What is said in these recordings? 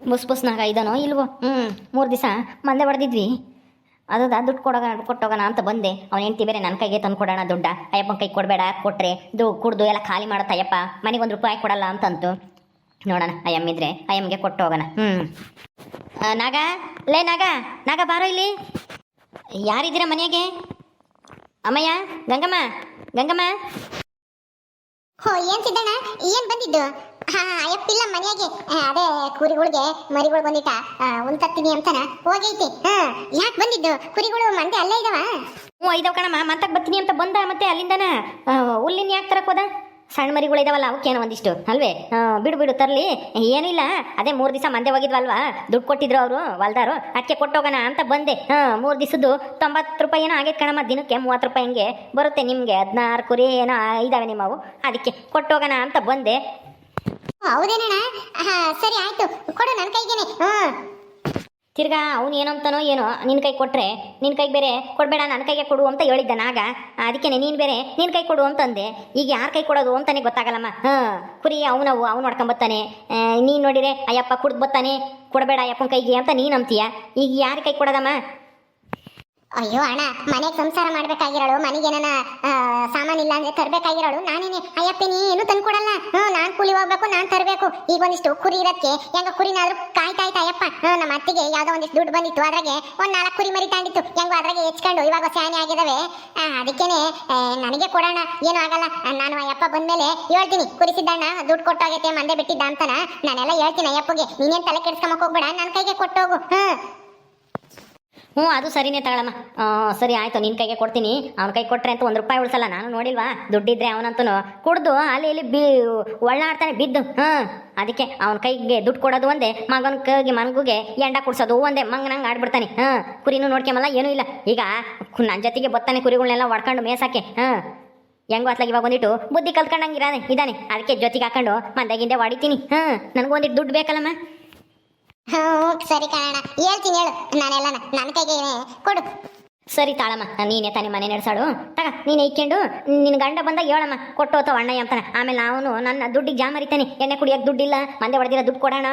Bus ಬಸ್ನಾಗ ಇದನೋ ಇಲ್ವೋ? ಹ್ಞೂ ಮೂರು ದಿವಸ ಮಂದೆ ಹೊಡೆದಿದ್ವಿ ಅದು ದುಡ್ಡು ಕೊಡೋಣ ಕೊಟ್ಟೋಗೋಣ ಅಂತ ಬಂದೆ. ಅವ್ನು ಹೆಂಡ್ತಿ ಬೇರೆ ನನ್ನ ಕೈಗೆ ತಂದು ಕೊಡೋಣ ದುಡ್ಡ. ಅಯ್ಯಪ್ಪನ ಕೈ ಕೊಡಬೇಡ ಕೊಟ್ಟರೆ ದು ಕುಡ್ದು ಎಲ್ಲ ಖಾಲಿ ಮಾಡುತ್ತ ಅಯ್ಯಪ್ಪ ಮನೆಗೆ ಒಂದು ರೂಪಾಯಿ ಕೊಡಲ್ಲ ಅಂತಂತು. ನೋಡೋಣ, ಅಯ್ಯಮ್ಮಿದ್ರೆ ಅಯ್ಯಮ್ಗೆ ಕೊಟ್ಟು ಹೋಗೋಣ. ಹ್ಞೂ ನಾಗ? ಲೇ, ನಾಗ ನಾಗ ಬಾರೋ ಇಲ್ಲಿ. ಯಾರಿದ್ದೀರಾ ಮನೆಗೆ? ಅಮ್ಮಯ್ಯ, ಗಂಗಮ್ಮ ಗಂಗಮ್ಮ. ಹೋ, ಏನ್ ಸಿದ್ದಣ್ಣ? ಏನ್ ಬಂದಿದ್ದು? ಹಾ, ಅಯ್ಯಪ್ಪಿಲ್ಲ ಮನೆಯಾಗೆ. ಅದೇ ಕುರಿಗಳಿಗೆ ಮರಿಗಳು ಬಂದಿಟ್ಟ ಒಂದ್ ತತ್ತೀನಿ ಅಂತನ? ಹೋಗೈತಿ. ಹಾ, ಯಾಕ್ ಬಂದಿದ್ದು? ಕುರಿಗಳು ಮಂದೆ ಅಲ್ಲೇ ಇದಾವ? ಹ್ಞೂ ಐದವ್ ಕಣಮ್ಮ. ಮಾತಾಕ್ ಬರ್ತೀನಿ ಅಂತ ಬಂದ ಮತ್ತೆ ಅಲ್ಲಿಂದನ? ಹುಲ್ಲಿನ ಯಾಕೆ ತರಕ್ ಹೋದ? ಸಣ್ಣ ಮರಿಗಳು ಇದಾವಲ್ಲ, ಅವಕ್ಕೇನೋ ಒಂದಿಷ್ಟು. ಅಲ್ವೇ? ಬಿಡು ಬಿಡು, ತರಲಿ. ಏನಿಲ್ಲ, ಅದೇ ಮೂರು ದಿವಸ ಮಂದೆ ಹೋಗಿದ್ವಲ್ವಾ? ದುಡ್ಡು ಕೊಟ್ಟಿದ್ರು ಅವರು, ಹೊಲ್ದಾರು. ಅದಕ್ಕೆ ಕೊಟ್ಟೋಗೋಣ ಅಂತ ಬಂದೆ. ಹಾಂ ಮೂರು ದಿವಸದ್ದು ತೊಂಬತ್ತು ರೂಪಾಯಿ ಏನೋ ಆಗೈತೆ ಕಣಮ್ಮ, ದಿನಕ್ಕೆ ಮೂವತ್ತು ರೂಪಾಯಿ ಹಿಂಗೆ ಬರುತ್ತೆ ನಿಮಗೆ. ಹದಿನಾರು ಕುರಿ ಏನೋ ಇದ್ದಾವೆ ನಿಮ್ಮವು ಅದಕ್ಕೆ ಕೊಟ್ಟೋಗೋಣ ಅಂತ ಬಂದೆ. ಹೌದೇನಣ್ಣ? ಸರಿ, ಆಯ್ತು. ಕೊಡು ನನ್ನ ಕೈಗೇನೆ. ಹ್ಮ್. ತಿರ್ಗಾ ಅವ್ನು ಏನಂತಾನೋ ಏನೋ ನಿನ್ನ ಕೈ ಕೊಟ್ರೆ ನಿನ್ನ ಕೈಗೆ ಬೇರೆ ಕೊಡಬೇಡ ನನ್ನ ಕೈಗೆ ಕೊಡು ಅಂತ ಹೇಳಿದ್ದ ನಾಗ ಅದಕ್ಕೆ ನೀನು ಬೇರೆ ನಿನ್ನ ಕೈ ಕೊಡು ಅಂತಂದೆ. ಈಗ ಯಾರ ಕೈ ಕೊಡೋದು ಅಂತಾನೆ ಗೊತ್ತಾಗಲ್ಲಮ್ಮ. ಹಾಂ, ಕುರಿ ಅವನವು ಅವ್ನು ನೋಡ್ಕೊಂಬತ್ತಾನೆ ನೀನು ನೋಡಿರೆ ಅಯ್ಯಪ್ಪ ಕುಡ್ದು ಬತ್ತಾನೆ ಕೊಡಬೇಡ ಅಯ್ಯಪ್ಪನ ಕೈಗೆ ಅಂತ ನೀನು ಅಂತೀಯ. ಈಗ ಯಾರ ಕೈ ಕೊಡೋದಮ್ಮ? ಅಯ್ಯೋ ಅಣ್ಣ, ಮನೆಗೆ ಸಂಸಾರ ಮಾಡ್ಬೇಕಾಗಿರೋಳು ಮನೆಗೇನ ಸಾಮಾನಿಲ್ಲ ಅಂದ್ರೆ ತರ್ಬೇಕಾಗಿರೋಳು, ನಾನೇನೆ. ಅಯ್ಯಪ್ಪ ನೀ ಏನು ತಂದ್ಕೊಡಲ್ಲ ಹ್ಮ್, ನಾನ್ ಕೂಲಿ ಹೋಗ್ಬೇಕು, ನಾನ್ ತರ್ಬೇಕು. ಈಗ ಒಂದಿಷ್ಟು ಕುರಿ ಇರಕ್ಕೆ ಹೆಂಗ ಕುರಿನಾದ್ರೂ ಕಾಯ್ತಾಯ್ತಾ, ಅಯ್ಯಪ್ಪ. ನಮ್ಮ ಅತ್ತಿಗೆ ಯಾವ್ದೋ ಒಂದಿಷ್ಟು ದುಡ್ಡು ಬಂದಿತ್ತು, ಅದ್ರಾಗೆ ಒಂದ್ ನಾಲ್ಕು ಕುರಿ ಮರಿ ತಾಂಡಿತ್ತು ಹೆಂಗ ಅದ್ರಾಗೆ ಹೆಚ್ಕೊಂಡು, ಇವಾಗ ಸ್ಯಾನೆ ಆಗಿದಾವೆ. ಅದಕ್ಕೇನೆ ನನಗೆ ಕೊಡೋಣ, ಏನೂ ಆಗಲ್ಲ. ನಾನು ಅಯ್ಯಪ್ಪ ಬಂದ್ಮೇಲೆ ಹೇಳ್ತೀನಿ, ಕುರಿ ಸಿದ್ದಣ್ಣ, ದುಡ್ಡು ಕೊಟ್ಟೋಗೈತೆ, ಮಂದೆ ಬಿಟ್ಟಿದ್ದ ಅಂತನ. ನಾನೆಲ್ಲ ಹೇಳ್ತೀನಿ ಅಯ್ಯಪ್ಪಗೆ, ನೀನೇನ್ ತಲೆ ಕೆಡ್ಸ್ಕೊಂಬಕ್ ಹೋಗ್ಬೇಡ ನನ್ನ ಕೈಗೆ ಕೊಟ್ಟೋಗು. ಹ್ಮ್. ಹ್ಞೂ, ಅದು ಸರಿನೇ ತಗೊಳಮ್ಮ. ಸರಿ, ಆಯಿತು ನಿನ್ನ ಕೈಗೆ ಕೊಡ್ತೀನಿ. ಅವ್ನ ಕೈ ಕೊಟ್ಟರೆ ಅಂತ ಒಂದು ರೂಪಾಯಿ ಉಳಿಸಲ್ಲ, ನಾನು ನೋಡಿಲ್ವಾ? ದುಡ್ಡಿದ್ರೆ ಅವನಂತೂ ಕುಡ್ದು ಅಲ್ಲಿ ಇಲ್ಲಿ ಬಿ, ಒಳ್ಳಾಡ್ತಾನೆ ಬಿದ್ದು, ಹಾಂ. ಅದಕ್ಕೆ ಅವನ ಕೈಗೆ ದುಡ್ಡು ಕೊಡೋದು ಒಂದೇ, ಮಗನ ಕೈಗೆ ಮನಗುಗೆ ಎಂಡ ಕುಡ್ಸೋದು ಒಂದೇ, ಮಂಗನಂಗೆ ಆಡ್ಬಿಡ್ತಾನೆ, ಹಾಂ. ಕುರಿನೂ ನೋಡ್ಕೊಂಬಲ್ಲ, ಏನೂ ಇಲ್ಲ. ಈಗ ನನ್ನ ಜೊತೆಗೆ ಬತ್ತಾನೆ ಕುರಿಗಳನ್ನೆಲ್ಲ ಹೊಡ್ಕೊಂಡು ಮೇಸಾಕೆ ಹಾಂ. ಹೆಂಗೋ ಅತ್ಲಾಗ ಇವಾಗ ಒಂದಿಟ್ಟು ಬುದ್ಧಿ ಕಲ್ತ್ಕೊಂಡಂಗಿರಾನೆ ಇದ್ದಾನೆ ಅದಕ್ಕೆ ಜೊತೆಗೆ ಹಾಕೊಂಡು ಮಂದಾಗಿಂದೆ ಹೊಡಿತೀನಿ, ಹಾಂ. ನನಗೊಂದಿಟ್ಟು ದುಡ್ಡು ಬೇಕಲ್ಲಮ್ಮ? ಹ್ಮ್ ಸರಿ ಕಣಣ್ಣ. ಹೇಳ್ತೀನಿ ಹೇಳು. ನಾನೆಲ್ಲ ನನ್ನ ಕೈಗೆ ಕೊಡು. ಸರಿ ತಾಳಮ್ಮ ನೀನೇ ತಾನೇ ಮನೆ ನಡೆಸಾಡು. ತಗ ನೀನು ಇಕ್ಕೊಂಡು. ನಿನ್ನ ಗಂಡ ಬಂದಾಗ ಹೇಳಮ್ಮ ಕೊಟ್ಟೋತ ಅಣ್ಣಯ್ಯ ಅಂತಾನೆ. ಆಮೇಲೆ ಅವನು ನನ್ನ ದುಡ್ಡಿಗೆ ಜಾ ಮರಿತಾನೆ ಎಣ್ಣೆ ಕುಡಿಯೋಕೆ ದುಡ್ಡಿಲ್ಲ ಮಂದೆ ಹೊಡೆದಿರೋ ದುಡ್ಡು ಕೊಡೋಣ.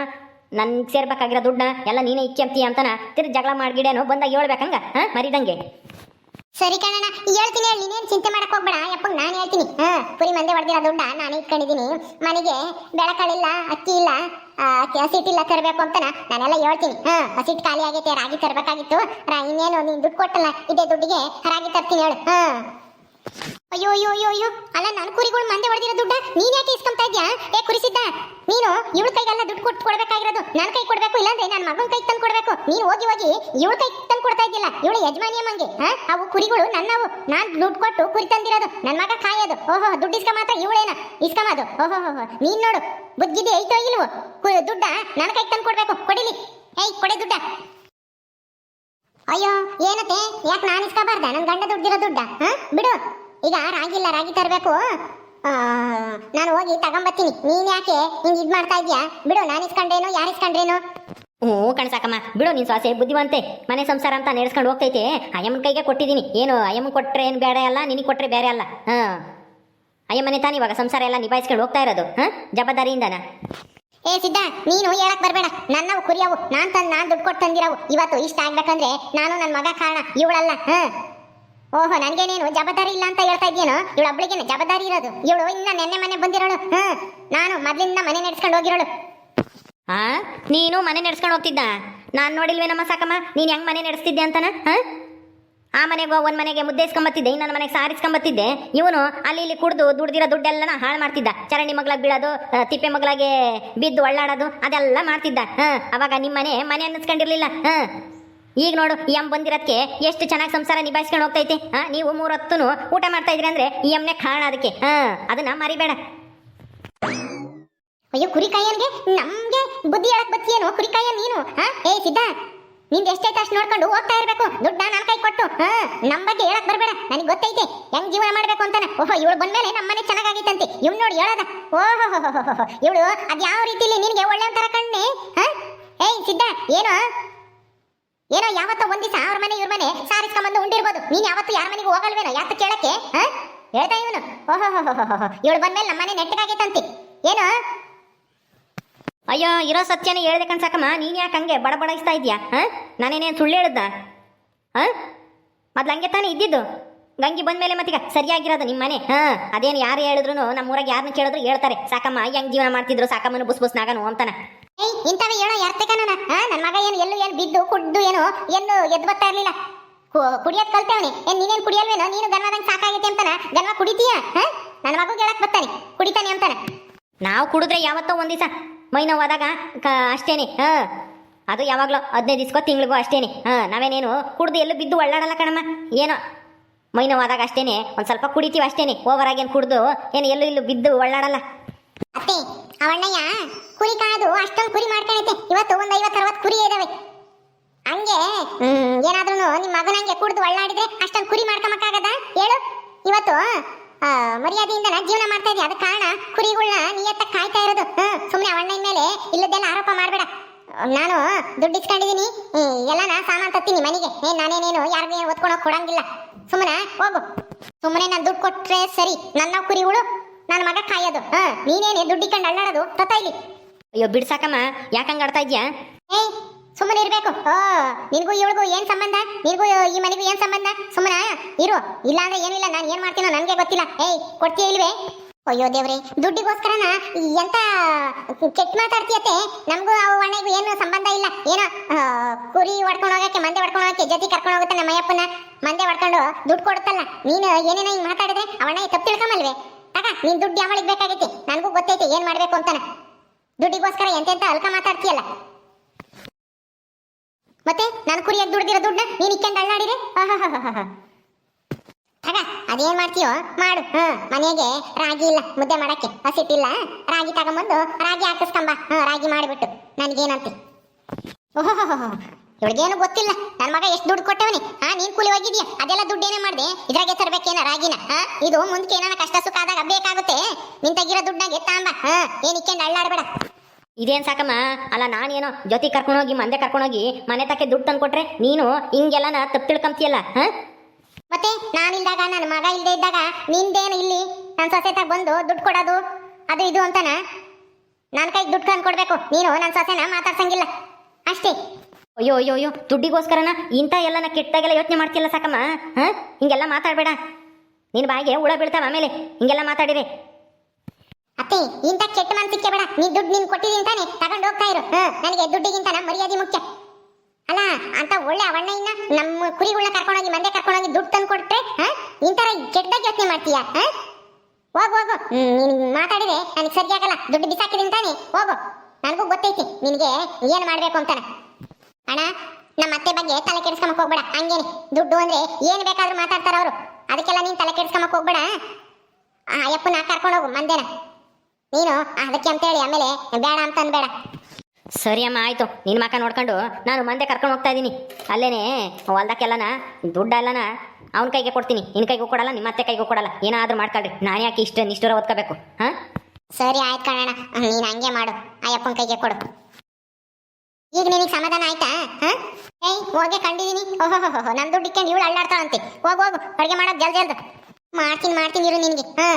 ನನ್ಗೆ ಸೇರ್ಬೇಕಾಗಿರೋ ದುಡ್ಡನ್ನ ಎಲ್ಲ ನೀನೇ ಇಕ್ಕಂತೀಯ ಅಂತಾನ. ತಿರ್ಗಿ ಜಗಳ ಮಾಡ್ಗಿಡೇನೋ ಬಂದಾಗ ಹೇಳ್ಬೇಕಂಗ ಹಾಂ ಮರಿದಂಗೆ. ಸರಿ ಕಣಣ್ಣ ಹೇಳ್ತೀನಿ ಹೇಳಿ. ನೀನೇನು ಚಿಂತೆ ಮಾಡಕ್ ಹೋಗ್ಬೇಡ. ಯಪ್ಪ ನಾನು ಹೇಳ್ತೀನಿ. ಹಾ ಪುರಿ ಮಂದೆ ಹೊಡೆದಿರೋ ದುಡ್ಡ ನಾನು ಇಟ್ಕೊಂಡಿದ್ದೀನಿ. ಮನೆಗೆ ಬೆಳಕಳಿಲ್ಲ ಅಕ್ಕಿ ಇಲ್ಲ. ಆ, ಅಕ್ಕಿ ಹಸಿಟ್ಟು ಇಲ್ಲ ತರಬೇಕು ಅಂತ ನಾನೆಲ್ಲ ಹೇಳ್ತೀನಿ. ಹಾ ಹಸಿಟ್ಟು ಖಾಲಿ ಆಗೈತೆ ರಾಗಿ ತರಬೇಕಾಗಿತ್ತು. ಇನ್ನೇನು ನೀನು ದುಡ್ಡು ಕೊಟ್ಟಲ್ಲ ಇದೇ ದುಡ್ಡಿಗೆ ರಾಗಿ ತರ್ತೀನಿ ಹೇಳು. ಹಾ. ಅಯ್ಯೋ ಅಯ್ಯೋ ಅಯ್ಯೋ ಅಯ್ಯೋ. ಅಲ್ಲ ನನ್ನ ಕುರಿಗಳು ಮಂದೆ ಹೊಡೆದಿರೋ ದುಡ್ಡ ನೀನ್ ಯಾಕೆ ಇಸ್ಕೊಂತಾ ಇದ್ಯಾ? ಏ, ಕುರಿಸಿದ್ದ? ನೀನು ಇವಳ ಕೈಗೆಲ್ಲ ದುಡ್ಡು ಕೊಟ್ಟು ಕೊಡ್ಬೇಕಾಗಿರೋದು. ನನ್ನ ಕೈ ಕೊಡ್ಬೇಕು, ಇಲ್ಲಾಂದ್ರೆ ನನ್ನ ಮಗನ ಕೈ ತಂದು ಕೊಡ್ಬೇಕು. ನೀನು ಹೋಗಿ ಹೋಗಿ ಇವಳ ಕೈ ತಂದು ಕೊಡ್ತಾ ಇದ್ದಿಲ್ಲ. ಇವಳು ಯಜಮಾನಿಯ ಮಂಗೆ ಅವು ಕುರಿಗಳು ನನ್ನವು. ನಾನ್ ದುಡ್ಡು ಕೊಟ್ಟು ಕುರಿ ತಂದಿರೋದು. ನನ್ನ ಮಗ ಕಾಯೋದು. ಓಹೋ, ದುಡ್ಡು ಇಸ್ಕ ಮಾತ್ರ ಇವಳೇನ. ಇಸ್ಕಮದು. ಓಹೋ ನೀನ್ ನೋಡು. ಬುದ್ಧಿದೆ ಐತೋ ಇಲ್ವೋ? ದುಡ್ಡ ನನ್ನ ಕೈ ತಂದು ಕೊಡ್ಬೇಕು. ಕೊಡಿಲಿ. ಏಯ್, ಕೊಡೆ ದುಡ್ಡ. ಅಯ್ಯೋ, ಏನತ್ತೆ? ಯಾಕೆ ನಾನು ಇಸ್ಕೋಬಾರ್ದ? ನನ್ನ ಗಂಡ ದುಡ್ಡಿರೋ ದುಡ್ಡ ಬಿಡು. ಈಗ ರಾಗಿ ಇಲ್ಲ ರಾಗಿ ತರಬೇಕು. ನಾನು ಹೋಗಿ ತಗೊಂಬತ್ತೀನಿ. ನೀನ್ ಯಾಕೆ ಹಿಂಗ್ ಇದ್ ಮಾಡ್ತಾ ಇದ್ಯಾ? ಬಿಡು, ನಾನು ಇಸ್ಕೊಂಡ್ರೇನು, ಯಾರು ಇಸ್ಕೊಂಡ್ರೇನು? ಹ್ಞೂ ಕಣ್ಸಾಕಮ್ಮ ಬಿಡು, ನೀನು ಸೊಸೆ ಬುದ್ಧಿವಂತೆ. ಮನೆ ಸಂಸಾರ ಅಂತ ನಡೆಸ್ಕೊಂಡು ಹೋಗ್ತೈತೆ. ಅಯ್ಯಮ್ಮನ ಕೈಗೆ ಕೊಟ್ಟಿದ್ದೀನಿ ಏನು ಅಯ್ಯಮ್ಮ ಕೊಟ್ಟರೆ ಏನು ಬೇಡ ಅಲ್ಲ? ನಿನಗೆ ಕೊಟ್ಟರೆ ಬೇರೆ ಅಲ್ಲ? ಹಾಂ. ಅಯ್ಯಮ್ಮನೆ ತಾನು ಇವಾಗ ಸಂಸಾರ ಎಲ್ಲ ನಿಭಾಯಿಸ್ಕೊಂಡು ಹೋಗ್ತಾ ಇರೋದು, ಹಾಂ? ಜವಾಬ್ದಾರಿಯಿಂದನ? ಏ ಸಿದ್ಧ, ನೀನು ಹೇಳಕ್ ಬರಬೇಡ. ನನ್ನವು ಕುರಿಯವು, ನಾನ್ ತಂದ್, ನಾನ್ ದುಡ್ಡು ಕೊಟ್ಟು ತಂದಿರವು. ಇವತ್ತು ಇಷ್ಟ ಆಗ್ಬೇಕಂದ್ರೆ ನಾನು ನನ್ನ ಮಗ ಕಾರಣ, ಇವಳಲ್ಲ, ಹ? ಓಹೋ, ನನ್ಗೇನೇನು ಜವಾಬ್ದಾರಿ ಇಲ್ಲ ಅಂತ ಹೇಳ್ತಾ ಇದ್ದೀನೋ ಇವಳು ಒಬ್ಳಿಗೇನೆ ಜವಾಬ್ದಾರಿ ಇರೋದು? ಇವಳು ಇನ್ನ ನೆನ್ನೆ ಮನೆ ಬಂದಿರೋಳು, ಹ? ನಾನು ಮೊದ್ಲಿಂದ ಮನೆ ನಡ್ಸ್ಕೊಂಡು ಹೋಗಿರೋಳು. ಆ? ನೀನು ಮನೆ ನಡ್ಸ್ಕೊಂಡು ಹೋಗ್ತಿದ್ದ? ನಾನು ನೋಡಿಲ್ವೇನಮ್ಮ ಸಾಕಮ್ಮ? ನೀನು ಹೆಂಗ್ ಮನೆ ನಡೆಸ್ತಿದ್ದೆ ಅಂತನ, ಹಾಂ? ಆ ಮನೆಗೆ ಒಂದು ಮನೆಗೆ ಮುದ್ದೆ ಇಸ್ಕೊಂಬತ್ತಿದ್ದೆ, ಇನ್ನೊಂದು ಮನೆಗೆ ಸಾರಿಸ್ಕೊಂಬತ್ತಿದ್ದೆ ಇವನು ಅಲ್ಲಿ ಇಲ್ಲಿ ಕುಡ್ದು ದುಡ್ದಿರೋ ದುಡ್ಡೆಲ್ಲನ ಹಾಳು ಮಾಡ್ತಿದ್ದ. ಚರಣಿ ಮಗ್ಲಾಗ ಬೀಳೋದು ತಿಪ್ಪೆ ಮಗ್ಲಾಗೆ ಬಿದ್ದು ಒಳ್ಳಾಡೋದು ಅದೆಲ್ಲ ಮಾಡ್ತಿದ್ದ. ಹಾಂ, ಅವಾಗ ನಿಮ್ಮ ಮನೆ ಮನೆ ಅನ್ನಿಸ್ಕೊಂಡಿರ್ಲಿಲ್ಲ. ಹಾಂ. ಈಗ ನೋಡು, ಈ ಅಮ್ಮ ಬಂದಿರೋದಕ್ಕೆ ಎಷ್ಟು ಚೆನ್ನಾಗಿ ಸಂಸಾರ ನಿಭಾಯಿಸ್ಕೊಂಡು ಹೋಗ್ತೈತಿ. ಹಾಂ, ನೀವು ಮೂರೊತ್ತೂ ಊಟ ಮಾಡ್ತಾ ಇದ್ರಿ ಅಂದ್ರೆ ಈ ಎಮ್ನೆ ಕಾರಣ ಅದಕ್ಕೆ. ಹಾಂ, ಅದನ್ನ ಮರಿಬೇಡ. ಅಯ್ಯೋ ಕುರಿ ನಮಗೆ ಬುದ್ಧಿ ಹೇಳಕ್ ಬತ್ತಿಯೇನು? ಕುರಿ ಕಾಯ ನೀನು? ಹ? ಏ ಸಿದ್ಧ. ನಿಂದ ಎಷ್ಟೈತೆ ಅಷ್ಟು ನೋಡ್ಕೊಂಡು ಹೋಗ್ತಾ ಇರಬೇಕು. ದುಡ್ಡ ನನ್ನ ಕೈ ಕೊಟ್ಟು, ಹ ನಮ್ಮ ಬಗ್ಗೆ ಹೇಳಕ್ ಬರ್ಬೇಡ. ನನಗೆ ಗೊತ್ತೈತೆ, ಹೆಂಗ್ ಜೀವನ ಮಾಡಬೇಕು ಅಂತಾನೆ. ಓಹೋ, ಇವಳು ಬಂದ್ಮೇಲೆ ನಮ್ಮ ಮನೆ ಚೆನ್ನಾಗಾಗಿತ್ತಂತೆ. ಇವ್ನು ನೋಡಿ ಹೇಳದ. ಓಹೋ ಇವಳು ಅದು ಯಾವ ರೀತಿಲಿ ನಿನಗೆ ಒಳ್ಳೆ ಅಂತಾರ ಕಣ್ಣೆ, ಹ? ಏಯ್, ಸಿದ್ಧ, ಏನು? ಏನೋ ಯಾವತ್ತೋ ಒಂದ್ ದಿವಸ ಅವ್ರ ಮನೆ, ಇವ್ರ ಮನೆ ಸಾರಿಸ್ಕೊಂಬಂದು ಉಂಡಿರ್ಬೋದು. ನೀನ್ ಯಾವತ್ತು ಯಾರ ಮನೆಗೆ ಹೋಗಲ್ವೇನೋ? ಯಾತ ಕೇಳಕ್ಕೆ, ಹ? ಹೇಳ್ತಾ ಇವನು. ಓಹೋ ಇವಳು ಬಂದ್ಮೇಲೆ ನಮ್ಮ ಮನೆ ನೆಟ್ಟಗಾಗೈತಂತೆ ಏನು? ಅಯ್ಯೋ ಇರೋ ಸತ್ಯನೇ ಹೇಳ್ದೆ ಕಣ್ ಸಾಕಮ್ಮ. ನೀನು ಯಾಕೆ ಹಂಗೆ ಬಡಬಡಿಸ್ತಾ ಇದೀಯಾ? ಹಾಂ? ನಾನೇನೇನು ಸುಳ್ಳು ಹೇಳ್ದ ಹಾಂ? ಮೊದ್ಲು ಹಂಗೆ ತಾನೇ ಇದ್ದಿದ್ದು? ಗಂಗಿ ಬಂದ್ಮೇಲೆ ಮತ್ತೀಗ ಸರಿಯಾಗಿರೋದು ನಿಮ್ಮ ಮನೆ ಹಾಂ? ಅದೇನು ಯಾರು ಹೇಳಿದ್ರು ನಮ್ಮ ಊರಾಗ ಯಾರನ್ನ ಕೇಳಿದ್ರು ಹೇಳ್ತಾರೆ. ಸಾಕಮ್ಮ ಹೆಂಗ್ ಜೀವನ ಮಾಡ್ತಿದ್ರು ಸಾಕಮ್ಮನ ಬುಸ್ ಬುಸ್ ನಾಗನು ಅಂತಾನ. ಏಯ್ ಇಂಥವ ಹೇಳೋ ಎರ್ತಕನ ಹಾ? ನನ್ನ ಮಗ ಏನು ಎಲ್ಲೂ ಏನು ಬಿದ್ದು ಕುಡ್ದು ಏನು ಎಲ್ಲೂ ಎದ್ದು ಬರ್ತಾ ಇರ್ಲಿಲ್ಲ. ಕುಡಿಯೋದ್ ಕಲ್ತೇವನಿ. ಏನು ನೀನೇನು ಕುಡಿಯಲ್ವೇನೋ? ನೀನು ಗನ್ವಾದಂಗೆ ಸಾಕಾಗೈತೆ ಅಂತಾನ? ಗನ್ವ ಕುಡಿತೀಯ? ಹಾ? ನನ್ನ ಮಗು ಹೇಳಕ್ ಬರ್ತಾನೆ. ಕುಡಿತಾನೆ ಅಂತಾನೆ. ನಾವು ಕುಡಿದ್ರೆ ಯಾವತ್ತೋ ಒಂದ್ ಮೈ ನೋವಾದಾಗ ಕ ಅಷ್ಟೇನೆ ಹಾ. ಅದು ಯಾವಾಗಲೂ ಹದಿನೈದು ದಿವ್ಸಕ್ಕೋ ತಿಂಗಳಿಗೋ ಅಷ್ಟೇನೆ ಹಾ. ನಾವೇನೇನು ಕುಡ್ದು ಎಲ್ಲೂ ಬಿದ್ದು ಒಳ್ಳಾಡಲ್ಲ ಕಣಮ್ಮ. ಏನೋ ಮೈ ನೋವಾದಾಗ ಅಷ್ಟೇನೆ ಒಂದು ಸ್ವಲ್ಪ ಕುಡಿತೀವಿ ಅಷ್ಟೇನೆ ಓವರ್ ಆಗೇನು ಕುಡ್ದು ಏನು ಎಲ್ಲೂ ಇಲ್ಲೂ ಬಿದ್ದು ಒಳ್ಳಾಡಲ್ಲ. ಅತ್ತೆ ಅವಣ್ಣಯ್ಯ ಕುರಿ ಕಾಣದು ಅಷ್ಟೊಂದು ಕುರಿ ಮಾಡ್ಕೊಂಡೈತೆ ಇವತ್ತು ಒಂದ್ ಐವತ್ ಅರವತ್ ಕುರಿ ಇದಾವೆ. ಹಂಗೆ ಏನಾದ್ರೂ ನಿಮ್ ಮಗನಂಗೆ ಕುಡ್ದು ಒಳ್ಳಾಡಿದ್ರೆ ಅಷ್ಟೊಂದು ಕುರಿ ಮಾಡ್ಕೊಂಬಕ್ಕಾಗದ ಹೇಳು. ಇವತ್ತು ಮರ್ಯಾದೆಯಿಂದ ಜೀವನ ಮಾಡ್ತಾ ಇದ್ದೆ. ಅದಕ್ಕೆ ಕಾರಣ ಕುರಿಗಳನ್ನ ನಿಯತ್ತ ಕಾಯ್ತಾ ಇರೋದು. ಸುಮ್ಮನೆ ಸುಮ್ನೆ ಅವಣ್ಣನ ಮೇಲೆ ಇಲ್ಲದೆಲ್ಲ ಆರೋಪ ಮಾಡಬೇಡ. ನಾನು ದುಡ್ಡು ಇಸ್ಕೊಂಡಿದ್ದೀನಿ. ಎಲ್ಲಾನ ಸಾಮಾನ್ ತತ್ತೀನಿ ಮನೆಗೆ. ಏ ನಾನೇನೇನು ಯಾರಿಗೂ ಏನು ಒತ್ಕೊಂಡು ಕೊಡಂಗಿಲ್ಲ. ಸುಮ್ಮನೆ ಹೋಗು. ಸುಮ್ಮನೆ ನಾನು ದುಡ್ಡು ಕೊಟ್ರೆ ಸರಿ. ನನ್ನ ಕುರಿಗಳು ನನ್ನ ಮಗ ಕಾಯೋದು. ಹಾ ನೀನೇನೆ ದುಡ್ಡಿಕೊಂಡು ಅಳ್ಳಾಡೋದು. ತತ್ತ ಇಲ್ಲಿ ಅಯ್ಯೋ ಬಿಡ್ಸಾಕಮ್ಮ. ಯಾಕಂಗೆ ಆಡ್ತಾ ಇದ್ಯಾ ಏಯ್ ಸುಮ್ಮನೆ ಇರಬೇಕು. ಓ ನಿನಗೂ ಇವಳಿಗೂ ಏನು ಸಂಬಂಧ? ನಿನಗೂ ಈ ಮನೆಗೂ ಏನು ಸಂಬಂಧ? ಸುಮ್ಮನೆ ಇರು. ಇಲ್ಲ ಅಂದ್ರೆ ಏನೂ ಇಲ್ಲ. ನಾನು ಏನು ಮಾಡ್ತೀನೋ ನನಗೆ ಗೊತ್ತಿಲ್ಲ. ಏಯ್, ಕೊಡ್ತೀಯ ಇಲ್ವೇ? ಅಯ್ಯೋ ದೇವ್ರೆ, ದುಡ್ಡಿಗೋಸ್ಕರನ? ಎಂತ ಕೆಟ್ಟ ಮಾತಾಡ್ತೀಯತ್ತೆ? ನಮಗೂ ಅವು ಅಣ್ಣೆಗೂ ಏನು ಸಂಬಂಧ ಇಲ್ಲ. ಏನೋ ಕುರಿ ಹೊಡ್ಕೊಂಡು ಹೋಗಕ್ಕೆ, ಮಂದೆ ಹೊಡ್ಕೊಂಡು ಹೋಗಕ್ಕೆ, ಜೊತೆ ಕರ್ಕೊಂಡು ಹೋಗುತ್ತೆ ನಮ್ಮ ಅಯ್ಯಪ್ಪನ? ಮಂದೆ ಹೊಡ್ಕೊಂಡು ದುಡ್ಡು ಕೊಡುತ್ತಲ್ಲ. ನೀನು ಏನೇನೋ ಹಿಂಗೆ ಮಾತಾಡಿದ್ರೆ ಅವಣ್ಣ ತಪ್ಪು ತಿಳ್ಕೊಂಬಲ್ವೇ? ತಗ, ನೀನು ದುಡ್ಡು ಯಾವಳಿಗೆ ಬೇಕಾಗೈತಿ? ನನಗೂ ಗೊತ್ತೈತಿ ಏನು ಮಾಡಬೇಕು ಅಂತಾನೆ. ದುಡ್ಡಿಗೋಸ್ಕರ ಎಂತೆಂತ ಅಲ್ಕ ಮಾತಾಡ್ತೀಯಲ್ಲ? ಮತ್ತೆ ನಾನು ಕುರಿಯಾಗಿ ದುಡ್ದಿರೋ ದುಡ್ಡ ನೀನ್ ಇಕ್ಕೊಂಡು ಅಳ್ಳಾಡಿರೆ? ಆಗ ಅದೇನ್ ಮಾಡ್ತೀಯೋ ಮಾಡು. ಹ, ಮನೆಗೆ ರಾಗಿ ಇಲ್ಲ, ಮುದ್ದೆ ಮಾಡಕ್ಕೆ. ಹಸಿಟ್ಟಿಲ್ಲ ರಾಗಿ ತಗೊಂಬಂದು ರಾಗಿ ಹಾಕಿಸ್ಕೊಂಬ. ಹ, ರಾಗಿ ಮಾಡಿಬಿಟ್ಟು. ನನಗೇನಂತೆ? ಓಹೋ ಇವಳಿಗೇನು ಗೊತ್ತಿಲ್ಲ. ನನ್ನ ಮಗ ಎಷ್ಟು ದುಡ್ಡು ಕೊಟ್ಟವನಿ. ಹಾ ನೀನ್ ಕೂಲಿ ಹೋಗಿದ್ಯಾ ಅದೆಲ್ಲ ದುಡ್ಡೇನೇ ಮಾಡಿದೆ. ಇದ್ರಾಗೆ ತರ್ಬೇಕೇನ ರಾಗಿನ? ಹ, ಇದು ಮುಂದಕ್ಕೆ ಏನಾನ ಕಷ್ಟ ಸುಖ ಆದಾಗ ಬೇಕಾಗುತ್ತೆ. ತೆಗಿರೋ ದುಡ್ಡಾಗೆ ತಾಂಬ. ಹಾ, ಏನ್ ಇಕ್ಕೊಂಡು ಅಳ್ಳಾಡ್ಬೇಡ. ಇದೇನ್ ಸಾಕಮ್ಮ? ಅಲ್ಲ ನಾನೇನೋ ಜೊತೆ ಕರ್ಕೊಂಡೋಗಿ ಮಂದೆ ಕರ್ಕೊಂಡೋಗಿ ಮನೆ ತಕ್ಕೆ ದುಡ್ಡು ತಂದು ಕೊಟ್ರೆ ನೀನು ಹಿಂಗೆಲ್ಲನ ತಪ್ಪು ತಿಳ್ಕೊಂತೀಯಲ್ಲ ಹಾ? ಮತ್ತೆ ನಾನಿಲ್ದಾಗ ನನ್ನ ಮಗ ಇಲ್ಲದೆ ಇದ್ದಾಗ ನಿಂದೇನು ಇಲ್ಲಿ? ನನ್ನ ಸೊಸೆ ತಗ ಬಂದು ದುಡ್ಡು ಕೊಡೋದು ಅದು ಇದು ಅಂತಾನ? ನನ್ನ ಕೈಗೆ ದುಡ್ಡು ತಂದು ಕೊಡ್ಬೇಕು ನೀನು ನನ್ನ ಸೊಸೆನ ಮಾತಾಡ್ಸಂಗಿಲ್ಲ. ಅಷ್ಟೇ. ಅಯ್ಯೋ ಅಯ್ಯೋ ಅಯ್ಯೋ ದುಡ್ಡಿಗೋಸ್ಕರನ ಇಂಥ ಎಲ್ಲನ ಕೆಟ್ಟಾಗೆಲ್ಲ ಯೋಚನೆ ಮಾಡ್ತಿಲ್ಲ ಸಾಕಮ್ಮ ಹಾ? ಹಿಂಗೆಲ್ಲ ಮಾತಾಡಬೇಡ. ನಿನ್ನ ಬಾಯಿಗೆ ಹುಳ ಬೀಳ್ತಾವ ಆಮೇಲೆ ಹಿಂಗೆಲ್ಲ ಮಾತಾಡಿರೆ. ಅತ್ತೆ ಇಂತ ಕೆಟ್ಟ ಮನ್ಸಿಕ್ಕೆ ಬೇಡ. ನೀ ದುಡ್ಡು ನೀನ್ ಕೊಟ್ಟಿದ್ದೀನಿ ತಾನೆ. ತಗೊಂಡು ಹೋಗ್ತಾ ಇರು. ನನಗೆ ದುಡ್ಡಿಗಿಂತ ನಮ್ಮ ಮರ್ಯಾದೆ ಮುಖ್ಯ. ಅಲ್ಲ, ಅಂತ ಒಳ್ಳೆ ಅವಣ್ಣ ಇನ್ನ ನಮ್ಮ ಕುರಿಗಳನ್ನ ಕರ್ಕೊಂಡೋಗಿ, ಮಂದೆ ಕರ್ಕೊಂಡೋಗಿ ದುಡ್ಡು ತಂದು ಕೊಟ್ರೆ ಇಂತರ ಕೆಟ್ಟದಾಗ ಯೋಚನೆ ಮಾಡ್ತೀಯಾ ಹೋಗು ಹೋಗು. ನೀನು ಮಾತಾಡಿದ್ರೆ ನನಗೆ ಸರಿಯಾಗಲ್ಲ ದುಡ್ಡು ಬಿಸಾಕಿದ್ದೀನಿ ತಾನೆ. ಹೋಗು. ನನಗೂ ಗೊತ್ತೈತಿ, ನಿನಗೆ ಏನು ಮಾಡ್ಬೇಕು ಅಂತಾನೆ. ಅಣ್ಣ ನಮ್ಮ ಅತ್ತೆ ಬಗ್ಗೆ ತಲೆ ಕೆಡಿಸ್ಕೊಂಬಕ್ ಹೋಗ್ಬೇಡ. ಹಂಗೇನೆ. ದುಡ್ಡು ಅಂದ್ರೆ ಏನು ಬೇಕಾದ್ರೂ ಮಾತಾಡ್ತಾರ ಅವರು. ಅದಕ್ಕೆಲ್ಲ ನೀನ್ ತಲೆ ಕೆಡಿಸ್ಕೊಂಬಕ್ ಹೋಗ್ಬೇಡ ಆ ಅಯ್ಯಪ್ಪನ ಕರ್ಕೊಂಡು ಹೋಗು ಮಂದೇನ ನೀನು? ಅದಕ್ಕೆ ಅಂತೇಳಿ ಆಮೇಲೆ ಬೇಡ ಅಂತ ಅನ್ಬೇಡ. ಸರಿ ಅಮ್ಮ, ಆಯ್ತು. ನಿನ್ನ ಮಕ್ಕ ನೋಡ್ಕೊಂಡು ನಾನು ಮಂದೆ ಕರ್ಕೊಂಡು ಹೋಗ್ತಾ ಇದ್ದೀನಿ. ಅಲ್ಲೇನೆ, ಹೊಲ್ದಕ್ಕೆಲ್ಲನ, ದುಡ್ಡೆಲ್ಲನ ಅವನ ಕೈಗೆ ಕೊಡ್ತೀನಿ. ನಿನ್ನ ಕೈಗೂ ಕೊಡಲ್ಲ ನಿಮ್ಮ ಅತ್ತೆ ಕೈಗೂ ಕೊಡಲ್ಲ. ಏನಾದ್ರೂ ಮಾಡ್ಕೊಳ್ರಿ. ನಾನು ಯಾಕೆ ಇಷ್ಟ ನಿಷ್ಠೂರ ಓದ್ಕೋಬೇಕು. ಹಾಂ? ಸರಿ, ಆಯ್ತು ಕಣಣ್ಣ. ನೀನು ಹಂಗೆ ಮಾಡು. ಅಯ್ಯಪ್ಪನ ಕೈಗೆ ಕೊಡು. ಈಗ ನಿನಗೆ ಸಮಾಧಾನ ಆಯ್ತಾ? ಹಾ? ಏಯ್, ಹೋಗೆ, ಕಂಡಿದೀನಿ. ಓಹೋ ನನ್ನ ದುಡ್ಡು ಇಕ್ಕೊಂಡು ಇವಳು ಅಳ್ಳಾಡ್ತಾಳಂತೆ. ಹೋಗು ಹೋಗು. ಅಡುಗೆ ಮಾಡೋದು ಜಲ್ದಿ, ಜಲ್ದು. ಮಾಡ್ತೀನಿ ಮಾಡ್ತೀನಿ ಇರು ನಿನಗೆ. ಹಾ?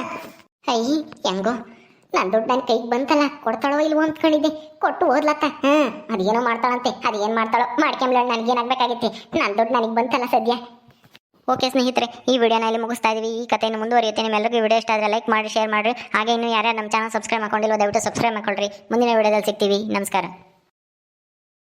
ಅಯ್ಯ, ಹೆಂಗೋ. ನನ್ನ ದುಡ್ಡು ನನ್ನ ಕೈಗೆ ಬಂತಲ್ಲ, ಕೊಡ್ತಾಳೋ ಇಲ್ವೋ ಅಂದ್ಕೊಂಡಿದ್ದೆ ಕೊಟ್ಟು ಓದ್ಲತ್ತ ಹಾ ಅದೇನೋ ಮಾಡ್ತಾಳಂತೆ. ಅದೇನ್ ಮಾಡ್ತಾಳೋ. ಮಾಡ್ಕೊಂಬ್ಲ ನನಗೇನಾಗಬೇಕಾಗಿತ್ತೆ ನನ್ನ ದುಡ್ಡು ನನಗೆ ಬಂತಲ್ಲ ಸದ್ಯ. ಓಕೆ ಸ್ನೇಹಿತರೆ, ಈ ವಿಡಿಯೋನ ಇಲ್ಲಿ ಮುಗಿಸ್ತಾ ಇದೀವಿ. ಈ ಕಥೆಯನ್ನು ಮುಂದುವರಿಯುತ್ತೆ. ನಿಮ್ಮೆಲ್ಲರಿಗೂ ವಿಡಿಯೋ ಇಷ್ಟ ಆದರೆ ಲೈಕ್ ಮಾಡಿ ಶೇರ್ ಮಾಡಿ ಹಾಗೆ ಇನ್ನು ಯಾರ್ಯಾರು ನಮ್ಮ ಚಾನಲ್ ಸಬ್ಸ್ಕ್ರೈಬ್ ಮಾಡ್ಕೊಂಡಿಲ್ಲ ದಯವಿಟ್ಟು ಸಬ್ಸ್ಕ್ರೈಬ್ ಮಾಡ್ಕೊಳ್ರಿ. ಮುಂದಿನ ವಿಡಿಯೋದಲ್ಲಿ ಸಿಗ್ತೀವಿ. ನಮಸ್ಕಾರ.